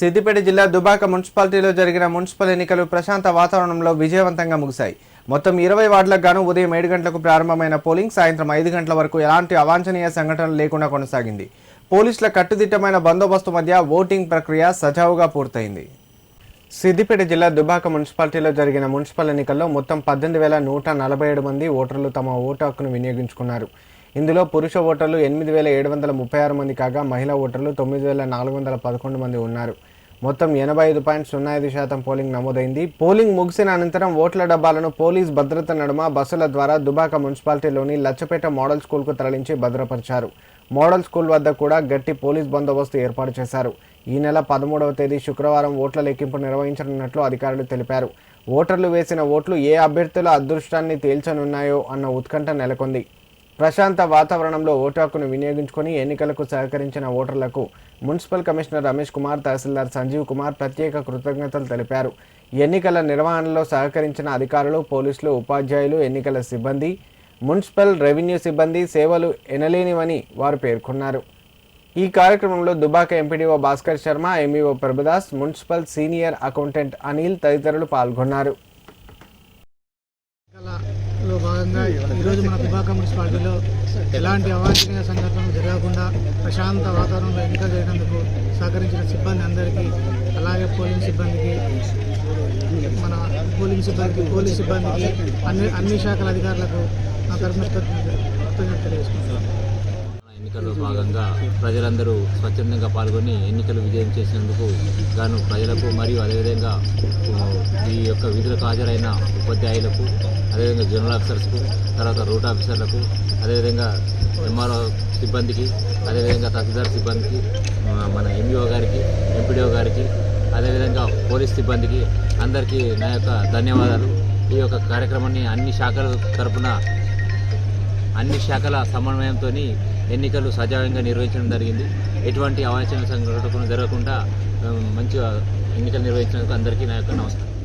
సిద్దిపేట జిల్లా దుబాక మున్సిపాలిటీలో జరిగిన మున్సిపల్ ఎన్నికలు ప్రశాంత వాతావరణంలో విజయవంతంగా ముగిశాయి. మొత్తం ఇరవై వార్డులకు గాను ఉదయం ఏడు గంటలకు ప్రారంభమైన పోలింగ్ సాయంత్రం ఐదు గంటల వరకు ఎలాంటి అవాంఛనీయ సంఘటనలు లేకుండా కొనసాగింది. పోలీసుల కట్టుదిట్టమైన బందోబస్తు మధ్య ఓటింగ్ ప్రక్రియ సజావుగా పూర్తయింది. సిద్దిపేట జిల్లా దుబాక మున్సిపాలిటీలో జరిగిన మున్సిపల్ ఎన్నికల్లో మొత్తం పద్దెనిమిది వేల నూట నలభై ఏడు మంది ఓటర్లు తమ ఓటు హక్కును వినియోగించుకున్నారు. ఇందులో పురుష ఓటర్లు ఎనిమిది వేల ఏడు వందల ముప్పై ఆరు మంది కాగా మహిళా ఓటర్లు తొమ్మిది వేల నాలుగు వందల పదకొండు మంది ఉన్నారు. మొత్తం ఎనభై ఐదు పాయింట్ సున్నా ఐదు శాతం పోలింగ్ నమోదైంది. పోలింగ్ ముగిసిన అనంతరం ఓట్ల డబ్బాలను పోలీస్ భద్రత నడుమ బస్సుల ద్వారా దుబాక మున్సిపాలిటీలోని లచ్చపేట మోడల్ స్కూల్కు తరలించి భద్రపరిచారు. మోడల్ స్కూల్ వద్ద కూడా గట్టి పోలీస్ బందోబస్తు ఏర్పాటు చేశారు. ఈ నెల పదమూడవ తేదీ శుక్రవారం ఓట్ల లెక్కింపు నిర్వహించనున్నట్లు అధికారులు తెలిపారు. ఓటర్లు వేసిన ఓట్లు ఏ అభ్యర్థుల అదృష్టాన్ని తేల్చనున్నాయో అన్న ఉత్కంఠ నెలకొంది. ప్రశాంత వాతావరణంలో ఓటాకును వినియోగించుకుని ఎన్నికలకు సహకరించిన ఓటర్లకు మున్సిపల్ కమిషనర్ రమేష్ కుమార్ తహసీల్దార్ సంజీవ్ కుమార్ ప్రత్యేక కృతజ్ఞతలు తెలిపారు. ఎన్నికల నిర్వహణలో సహకరించిన అధికారులు పోలీసులు ఉపాధ్యాయులు ఎన్నికల సిబ్బంది మున్సిపల్ రెవెన్యూ సిబ్బంది సేవలు ఎనలేనివని వారు పేర్కొన్నారు. ఈ కార్యక్రమంలో Dubbaka MPDO Bhaskar Sharma MEO Prabhudas municipal senior accountant Anil తదితరులు పాల్గొన్నారు. లో భాగంగా ఈరోజు మన దుబాక మున్సిపాలిటీలో ఎలాంటి అవాంఛనీయ సంఘటనలు జరగకుండా ప్రశాంత వాతావరణంలో ఎన్నిక జరిగినందుకు సహకరించిన సిబ్బంది అందరికీ అలాగే పోలింగ్ సిబ్బందికి మన పోలింగ్ సిబ్బందికి పోలీస్ సిబ్బందికి అన్ని అన్ని శాఖల అధికారులకు నా తరఫున కృతజ్ఞత తెలియజేసుకుంటున్నాను. ఎన్నికల్లో భాగంగా ప్రజలందరూ స్వచ్ఛందంగా పాల్గొని ఎన్నికలు విజయం చేసినందుకు గాను ప్రజలకు మరియు అదేవిధంగా ఈ యొక్క విధులకు హాజరైన ఉపాధ్యాయులకు అదేవిధంగా జనరల్ ఆఫీసర్స్కు తర్వాత రూట్ ఆఫీసర్లకు అదేవిధంగా ఎంఆర్ఓ సిబ్బందికి అదేవిధంగా తహసీల్దార్ సిబ్బందికి మన ఎంఈఓ గారికి ఎంపీడీఓ గారికి అదేవిధంగా పోలీస్ సిబ్బందికి అందరికీ నా యొక్క ధన్యవాదాలు. ఈ యొక్క కార్యక్రమాన్ని అన్ని శాఖల తరపున అన్ని శాఖల సమన్వయంతో ఎన్నికలు సజావుగా నిర్వహించడం జరిగింది. ఎటువంటి అవాంఛన సంఘటనలు జరగకుండా మంచిగా ఎన్నికలు నిర్వహించినందుకు అందరికీ నా యొక్క నమస్కారం.